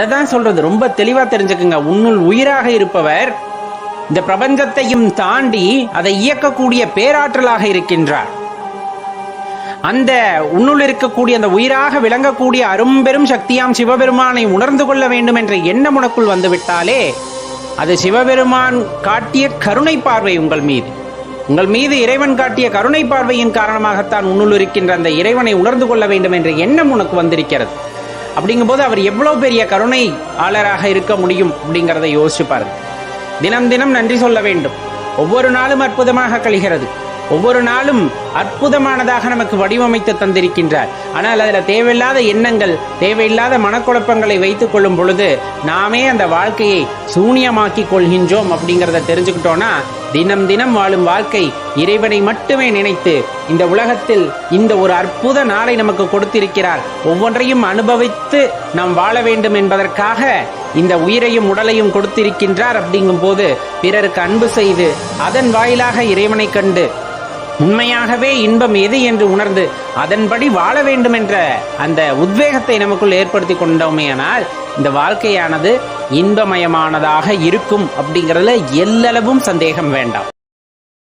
அதை தான் சொல்றது. ரொம்ப தெளிவா தெரிஞ்சுக்குங்க. உன்னுள் உயிராக இருப்பவர் இந்த பிரபஞ்சத்தையும் தாண்டி அதை இயக்கக்கூடிய பேராற்றலாக இருக்கின்றார். அந்த உன்னுள் இருக்கக்கூடிய அந்த உயிராக விளங்கக்கூடிய அரும்பெரும் சக்தியாம் சிவபெருமானை உணர்ந்து கொள்ள வேண்டும் என்ற எண்ணம் உனக்குள் வந்துவிட்டாலே அது சிவபெருமான் காட்டிய கருணை பார்வை உங்கள் மீது. உங்கள் மீது இறைவன் காட்டிய கருணை பார்வையின் காரணமாகத்தான் உன்னுள் இருக்கின்ற அந்த இறைவனை உணர்ந்து கொள்ள வேண்டும் என்ற எண்ணம் உனக்கு வந்திருக்கிறது. அப்படிங்கும்போது அவர் எவ்வளவு பெரிய கருணை ஆளராக இருக்க முடியும் அப்படிங்கிறத யோசிச்சு பாருங்க. தினம் தினம் நன்றி சொல்ல வேண்டும். ஒவ்வொரு நாளும் அற்புதமாக கழிகிறது. ஒவ்வொரு நாளும் அற்புதமானதாக நமக்கு வடிவமைத்து தந்திருக்கின்றார். ஆனால் அதில் தேவையில்லாத எண்ணங்கள் தேவையில்லாத மனக்குழப்பங்களை வைத்துக் கொள்ளும் பொழுது நாமே அந்த வாழ்க்கையை சூனியமாக்கி கொள்கின்றோம் அப்படிங்கிறத தெரிஞ்சுக்கிட்டோம்னா தினம் தினம் வாழும் வாழ்க்கை இறைவனை மட்டுமே நினைத்து இந்த உலகத்தில் இந்த ஒரு அற்புத நாளை நமக்கு கொடுத்திருக்கிறார். ஒவ்வொன்றையும் அனுபவித்து நாம் வாழ வேண்டும் என்பதற்காக இந்த உயிரையும் உடலையும் கொடுத்திருக்கின்றார் அப்படிங்கும் போது பிறருக்கு அன்பு செய்து அதன் வாயிலாக இறைவனை கண்டு உண்மையாகவே இன்பம் எது என்று உணர்ந்து அதன்படி வாழ வேண்டும் என்ற அந்த உத்வேகத்தை நமக்குள் ஏற்படுத்தி கொண்டோமேயானால் இந்த வாழ்க்கையானது இன்பமயமானதாக இருக்கும் அப்படிங்கிறதுல எல்லளவும் சந்தேகம் வேண்டாம்.